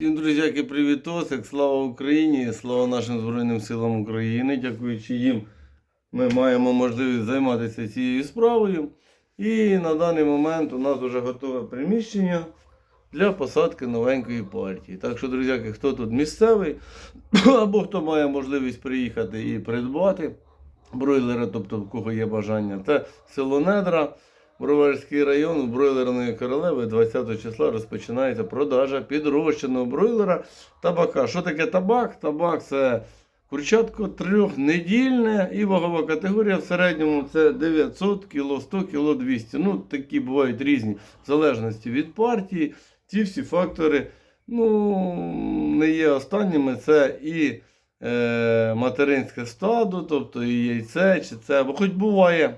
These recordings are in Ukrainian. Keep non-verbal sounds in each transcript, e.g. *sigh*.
Всім друзяки, привітосик, слава Україні, слава нашим Збройним силам України. Дякуючи їм, ми маємо можливість займатися цією справою. І на даний момент у нас вже готове приміщення для посадки новенької партії. Так що, друзяки, хто тут місцевий, *clears throat* або хто має можливість приїхати і придбати бройлери, тобто в кого є бажання, це село Недра. Броварський район у бройлерної королеви 20 числа розпочинається продажа підрощеного бройлера табака. Що таке табак? Табак це курчатко трьохнедільне і вагова категорія в середньому це 900 кг, 100 кг 200 Ну, такі бувають різні в залежності від партії. Ці всі фактори ну, не є останніми. Це і е, материнське стадо, тобто і яйце, чи це, бо хоч буває.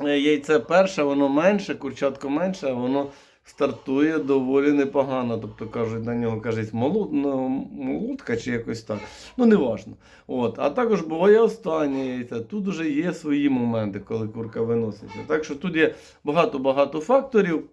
Е, Яйце перше, воно менше, курчатко менше, воно стартує доволі непогано. Тобто кажуть, на нього кажуть молод, ну, молодка чи якось так. Ну, не важно. От. А також буває останнє яйце. Тут вже є свої моменти, коли курка виноситься. Так що тут є багато-багато факторів.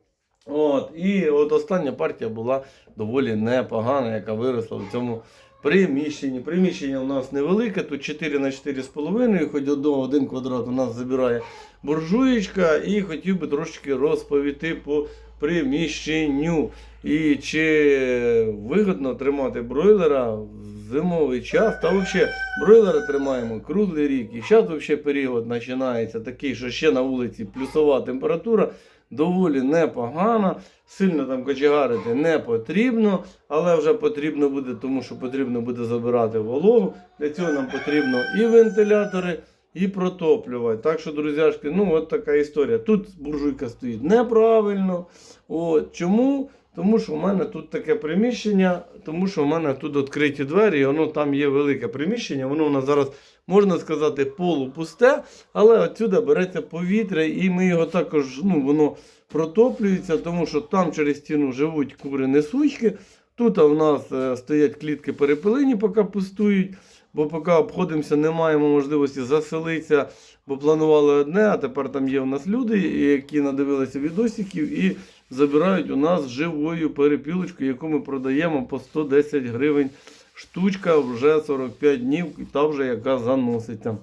От. І от остання партія була доволі непогана, яка виросла в цьому приміщенні. Приміщення у нас невелике, тут 4 на 4,5, хоч одного один квадрат у нас забирає буржуєчка, і хотів би трошечки розповісти по приміщенню. І чи вигідно тримати бройлера в зимовий час, та взагалі бройлера тримаємо круглий рік. І зараз взагалі період починається такий, що ще на вулиці плюсова температура. Доволі непогана, сильно там кочегарити не потрібно, але вже потрібно буде, тому що потрібно буде забирати вологу. Для цього нам потрібно і вентилятори, і протоплювати. Так що, друзяшки, ну от така історія. Тут буржуйка стоїть неправильно. От. Чому? Тому що в мене тут таке приміщення, тому що в мене тут відкриті двері, і воно там є велике приміщення, воно у нас зараз, можна сказати, полупусте, але отсюди береться повітря, і ми його також, ну, воно протоплюється, тому що там через стіну живуть кури несучки. Тут у нас е, стоять клітки перепилені, поки пустують, бо поки обходимося, не маємо можливості заселитися, бо планували одне, а тепер там є у нас люди, які надивилися відосиків і забирають у нас живою перепілочку, яку ми продаємо по 110 гривень штучка вже 45 днів, і та вже яка заноситься.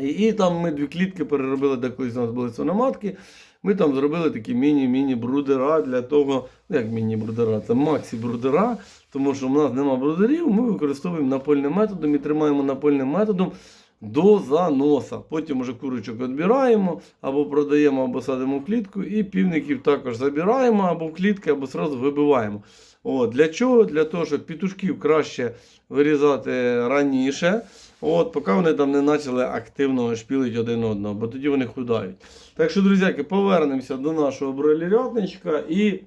І, і там ми дві клітки переробили, де колись у нас були свиноматки. Ми там зробили такі міні-міні брудера для того, ну як міні-брудера, це максі-брудера, тому що в нас нема брудерів, ми використовуємо напольним методом і тримаємо напольним методом до заноса. Потім уже курочок відбираємо, або продаємо, або садимо в клітку, і півників також забираємо або в клітки, або сразу вибиваємо. От, для чого? Для того, щоб петушків краще вирізати раніше. От, поки вони там не почали активно шпілити один одного, бо тоді вони худають. Так що, друзяки, повернемося до нашого бройлерятничка і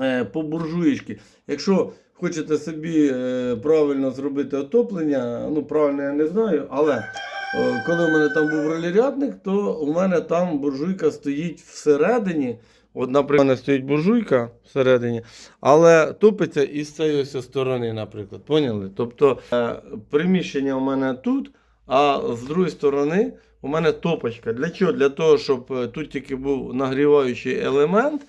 е, по буржуєчки. Якщо хочете собі е, правильно зробити отоплення, ну правильно я не знаю, але е, коли у мене там був бройлерятник, то у мене там буржуйка стоїть всередині. От, наприклад, у мене стоїть буржуйка всередині, але топиться із цієї сторони, наприклад. Поняли? Тобто е, приміщення у мене тут, а з другої сторони у мене топочка. Для чого? Для того, щоб тут тільки був нагріваючий елемент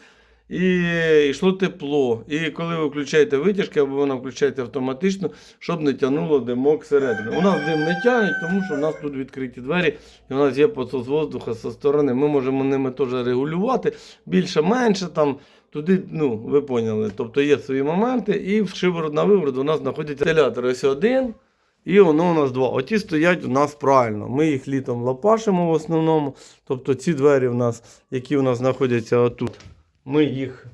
і йшло тепло. І коли ви включаєте витяжки, або вона включається автоматично, щоб не тягнуло димок всередину. У нас дим не тягне, тому що у нас тут відкриті двері, і у нас є посос воздуха зі сторони. Ми можемо ними теж регулювати більше-менше там. Туди, ну, ви поняли, тобто є свої моменти, і в шиворот на виворот у нас знаходяться вентилятори. Ось один, і воно у нас два. Оті стоять у нас правильно. Ми їх літом лопашимо в основному. Тобто ці двері у нас, які у нас знаходяться отут, ми їх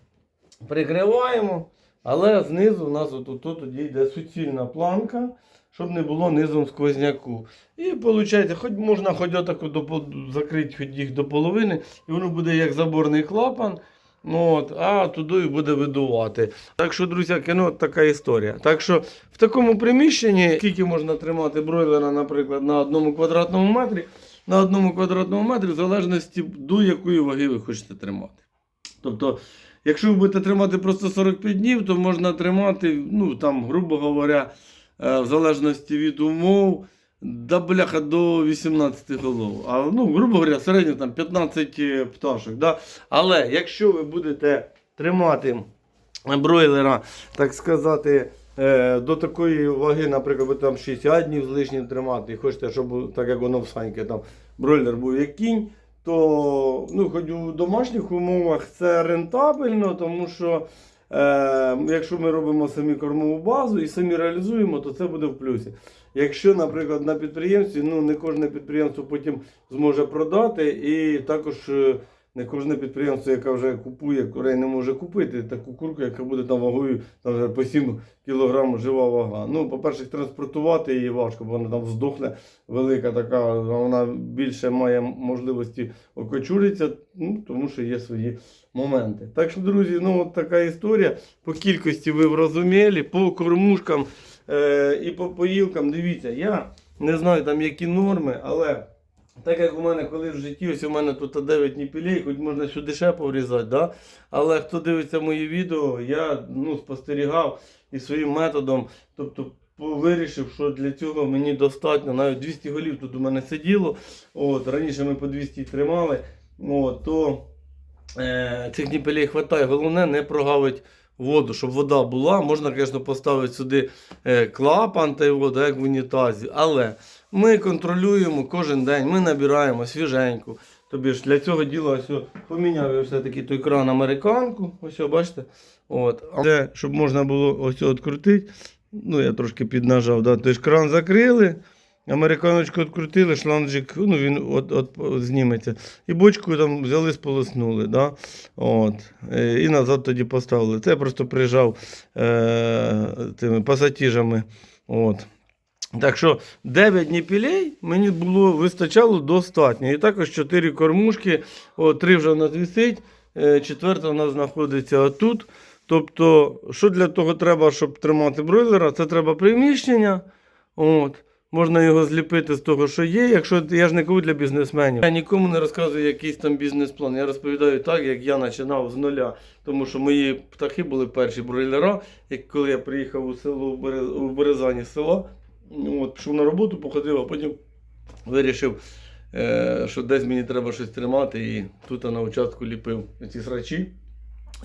прикриваємо, але знизу у нас отут тоді йде суцільна планка, щоб не було низом сквозняку. І виходить, хоч можна хоч отаку до, закрити хоч їх до половини, і воно буде як заборний клапан. Ну, от, а туди і буде видувати. Так що, друзяки, ну така історія. Так що в такому приміщенні, скільки можна тримати бройлера, наприклад, на одному квадратному метрі, на одному квадратному метрі, в залежності до якої ваги ви хочете тримати. Тобто, якщо ви будете тримати просто 45 днів, то можна тримати, ну там, грубо говоря, е, в залежності від умов, да бляха до 18 голов. А ну, грубо говоря, середньо там 15 пташок. Да? Але якщо ви будете тримати бройлера, так сказати, е, до такої ваги, наприклад, ви там 60 днів з лишнім тримати, і хочете, щоб так як воно в саньки, там бройлер був як кінь, то ну, хоч у домашніх умовах це рентабельно, тому що е, якщо ми робимо самі кормову базу і самі реалізуємо, то це буде в плюсі. Якщо, наприклад, на підприємстві, ну не кожне підприємство потім зможе продати, і також е, не кожне підприємство, яке вже купує курей, не може купити таку курку, яка буде там вагою там, вже по 7 кг жива вага. Ну, по-перше, транспортувати її важко, бо вона там здохне велика така, вона більше має можливості окочуритися, ну, тому що є свої моменти. Так що, друзі, ну от така історія. По кількості ви врозуміли, по кормушкам е, і по поїлкам. Дивіться, я не знаю там які норми, але. Так як у мене коли в житті, ось у мене тут 9 ніпілей, хоч можна сюди ще поврізати, да? але хто дивиться мої відео, я ну, спостерігав і своїм методом, тобто вирішив, що для цього мені достатньо, навіть 200 голів тут у мене сиділо, от, раніше ми по 200 тримали, от, то е, цих ніпелей вистачає, головне не прогавить воду, щоб вода була. Можна, звісно, поставити сюди е, клапан та воду, як в унітазі, але ми контролюємо кожен день, ми набираємо свіженьку. Тобі ж для цього діла ось поміняв я все-таки той кран американку. Ось, бачите. От. Це, щоб можна було ось відкрутити. Ну, я трошки піднажав. Да? Тобто кран закрили, американочку відкрутили, шланжик, ну він от, от, зніметься. І бочку там взяли, сполоснули. Да? От. Е, І назад тоді поставили. Це я просто прижав е, тими пасатіжами. От. Так що 9 ніпілей мені було вистачало достатньо. І також 4 кормушки, о, 3 вже в нас висить, е, четверта у нас знаходиться отут. Тобто, що для того треба, щоб тримати бройлера? Це треба приміщення. От. Можна його зліпити з того, що є. Якщо я ж не кажу для бізнесменів. Я нікому не розказую якийсь там бізнес-план. Я розповідаю так, як я починав з нуля. Тому що мої птахи були перші бройлера. Як коли я приїхав у село у Березані з села, Ну, От, пішов на роботу, походив, а потім вирішив, е, що десь мені треба щось тримати, і тут на участку ліпив ці срачі.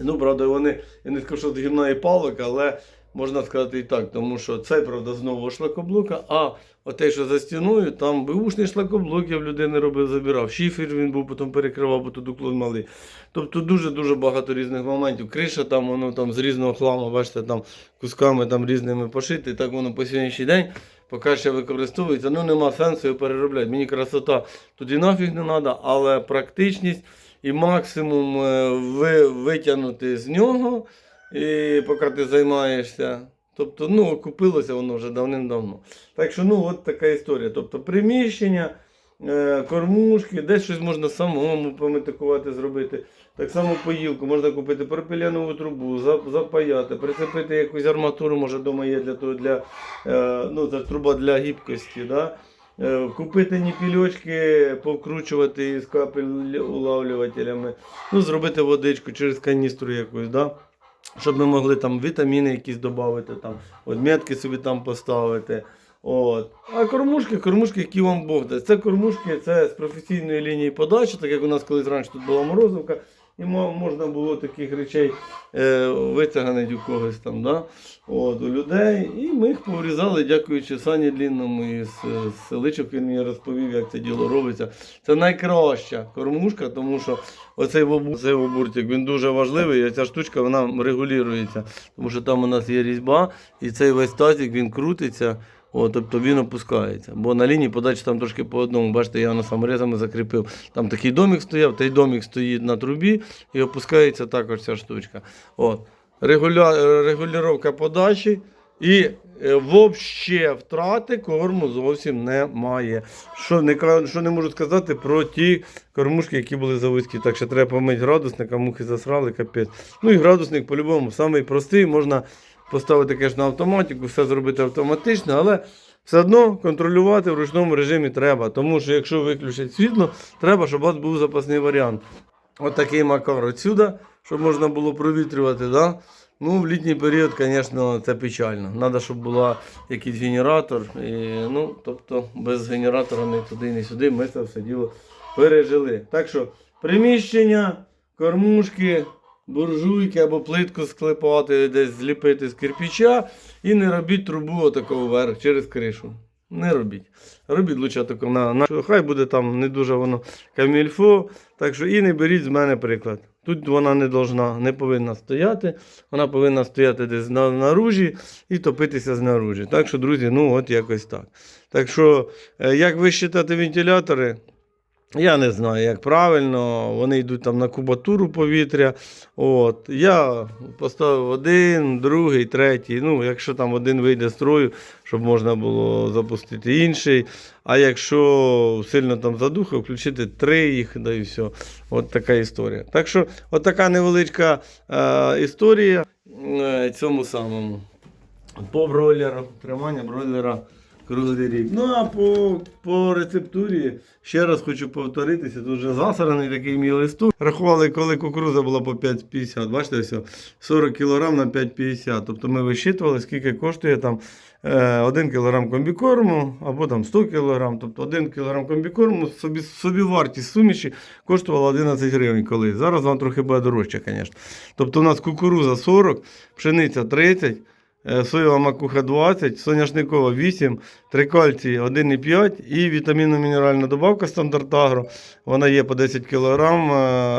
Ну, правда, вони, я не скажу, що з гімна і палок, але можна сказати і так, тому що це, правда, знову шлакоблока, а отей, що за стіною, там бушний шлакоблок я в людини робив, забирав. Шифер він був, потім перекривав, бо тут уклон малий. Тобто дуже-дуже багато різних моментів. Криша там, воно там з різного хламу, бачите, там кусками там різними пошити, так воно по сьогоднішній день поки ще використовується. Ну нема сенсу його переробляти. Мені красота туди нафіг не треба, але практичність і максимум е, ви, витягнути з нього, і поки ти займаєшся. Тобто, ну, купилося воно вже давним-давно. Так що, ну, от така історія. Тобто, приміщення, е, кормушки, десь щось можна самому пометикувати, зробити. Так само поїлку, можна купити пропилянову трубу, запаяти, прицепити якусь арматуру, може вдома є для того, для, е, ну, це труба для гібкості. Да? Е, Купити ніпільочки, повкручувати з капель улавлювателями, ну, зробити водичку через каністру якусь, да? Щоб ми могли там вітаміни якісь додати, там, отметки собі там поставити. От. А кормушки, кормушки, які вам Бог дасть. Це кормушки, це з професійної лінії подачі, так як у нас колись раніше тут була морозивка, і можна було таких речей е, витягнути у когось там, да? От, у людей. І ми їх поврізали, дякуючи Сані Длінному із з селичок. Він мені розповів, як це діло робиться. Це найкраща кормушка, тому що оцей вобур, цей вобуртик, він дуже важливий, і ця штучка вона регулюється. Тому що там у нас є різьба, і цей весь тазик він крутиться. О, тобто він опускається. Бо на лінії подачі там трошки по одному. Бачите, я воно саморезами закріпив. Там такий домик стояв, той домик стоїть на трубі і опускається також ця штучка. От. Регуля... Регулювання подачі і е, вообще втрати корму зовсім немає. Що не, що не можу сказати про ті кормушки, які були заводські. Так що треба помити градусник, а мухи засрали, капець. Ну і градусник по-любому самий простий, можна поставити, звісно, автоматику, все зробити автоматично, але все одно контролювати в ручному режимі треба. Тому що якщо виключать світло, треба, щоб у вас був запасний варіант. От такий макар отсюда, щоб можна було провітрювати. Да? Ну, в літній період, звісно, це печально. Треба, щоб була якийсь генератор. І, ну, тобто без генератора ні туди, ні сюди ми це все діло пережили. Так що приміщення, кормушки, буржуйки або плитку склепати, десь зліпити з кирпича і не робіть трубу отакого вверх через кришу. Не робіть. Робіть лучше тако на, на хай буде там не дуже воно камільфо. Так що і не беріть з мене приклад. Тут вона не должна, не повинна стояти. Вона повинна стояти десь на, наружі і топитися знаружі. Так що, друзі, ну от якось так. Так що, е, як ви вентилятори? Я не знаю, як правильно. Вони йдуть там на кубатуру повітря. От. Я поставив один, другий, третій. Ну, якщо там один вийде з строю, щоб можна було запустити інший. А якщо сильно там задухав, включити три їх, да і все. От така історія. Так що, от така невеличка е, історія е, цьому самому. По бройлеру, тримання бройлера круглий рік. Ну а по, по рецептурі ще раз хочу повторитися. Тут вже засраний такий мій листок. Рахували, коли кукуруза була по 5,50. Бачите, все, 40 кг на 5,50. Тобто ми висчитували, скільки коштує там е, 1 кг комбікорму або там 100 кг. Тобто 1 кг комбікорму собі, собі вартість суміші коштувала 11 гривень колись. Зараз вона трохи буде дорожча, звісно. Тобто у нас кукуруза 40, пшениця 30. Е, Соєва макуха 20, соняшникова 8, трикальцій 1,5 і вітамінно-мінеральна добавка стандарт Агро. Вона є по 10 кг.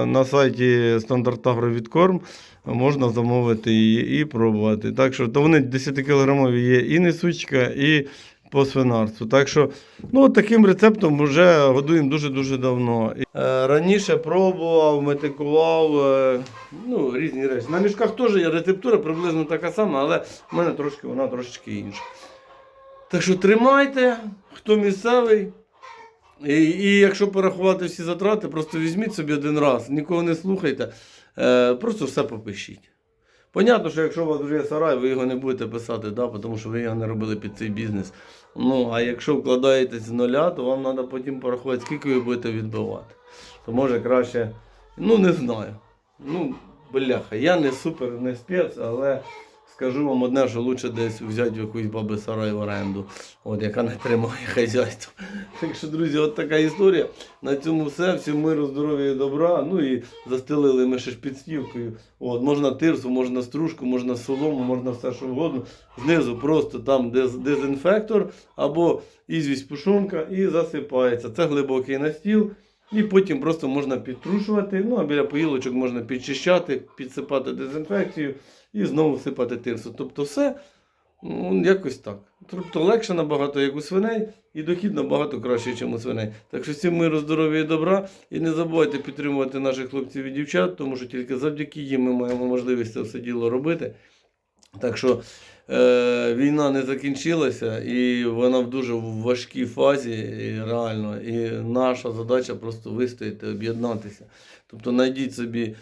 На сайті стандарт Агро відкорм можна замовити її і пробувати. Так що то вони 10 кг є і несучка, і по свинарству. Так що ну, таким рецептом вже годуємо дуже-дуже давно. Е, раніше пробував, метикував, е, ну, різні речі. На мішках теж є рецептура приблизно така сама, але в мене трошки вона трошечки інша. Так що тримайте, хто місцевий. І, і якщо порахувати всі затрати, просто візьміть собі один раз, нікого не слухайте, е, просто все попишіть. Понятно, що якщо у вас вже є сарай, ви його не будете писати, да, тому що ви його не робили під цей бізнес. Ну, а якщо вкладаєтесь з нуля, то вам треба потім порахувати, скільки ви будете відбивати. То може краще, ну не знаю. Ну, бляха, я не супер, не спец, але скажу вам одне, що краще десь взяти в якусь баби сарай в оренду, от, яка не тримає хазяйство. Так що, друзі, от така історія. На цьому все. Всім миру, здоров'я і добра. Ну і застелили ми ще ж підстілкою. От, можна тирсу, можна стружку, можна солому, можна все що вгодно. Знизу просто там дез, дезінфектор або ізвість пушонка і засипається. Це глибокий настіл. І потім просто можна підтрушувати. Ну а біля поїлочок можна підчищати, підсипати дезінфекцію і знову сипати тирсу. Тобто все ну, якось так. Тобто легше набагато, як у свиней, і дохід набагато краще, ніж у свиней. Так що всім миру, здоров'я і добра. І не забувайте підтримувати наших хлопців і дівчат, тому що тільки завдяки їм ми маємо можливість це все діло робити. Так що е, війна не закінчилася і вона в дуже важкій фазі, і реально. І наша задача просто вистояти, об'єднатися. Тобто знайдіть собі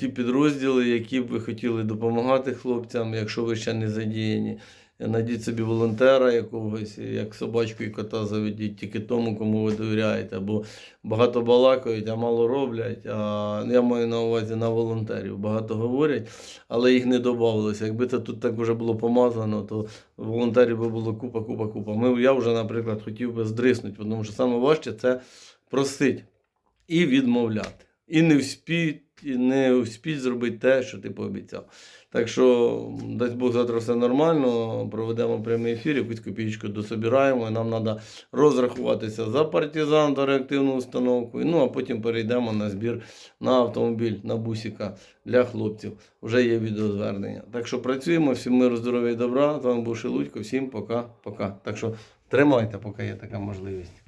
ті підрозділи, які б ви хотіли допомагати хлопцям, якщо ви ще не задіяні. Знайдіть собі волонтера якогось, як собачку і кота заведіть, тільки тому, кому ви довіряєте. Бо багато балакають, а мало роблять. А я маю на увазі на волонтерів. Багато говорять, але їх не додавалося. Якби це тут так вже було помазано, то волонтерів би було купа, купа, купа. Ми, я вже, наприклад, хотів би здриснути, тому що саме важче це просить і відмовляти. І не вспіть, і не вспіть зробити те, що ти пообіцяв. Так що, дасть Бог, завтра все нормально, проведемо прямий ефір, якусь копійку дособираємо. і Нам треба розрахуватися за партизан та реактивну установку. Ну а потім перейдемо на збір на автомобіль, на бусика для хлопців. Вже є відеозвернення. Так що працюємо, всім миру, здоров'я і добра. З вами був Шелудько, всім пока-пока. Так що тримайте, поки є така можливість.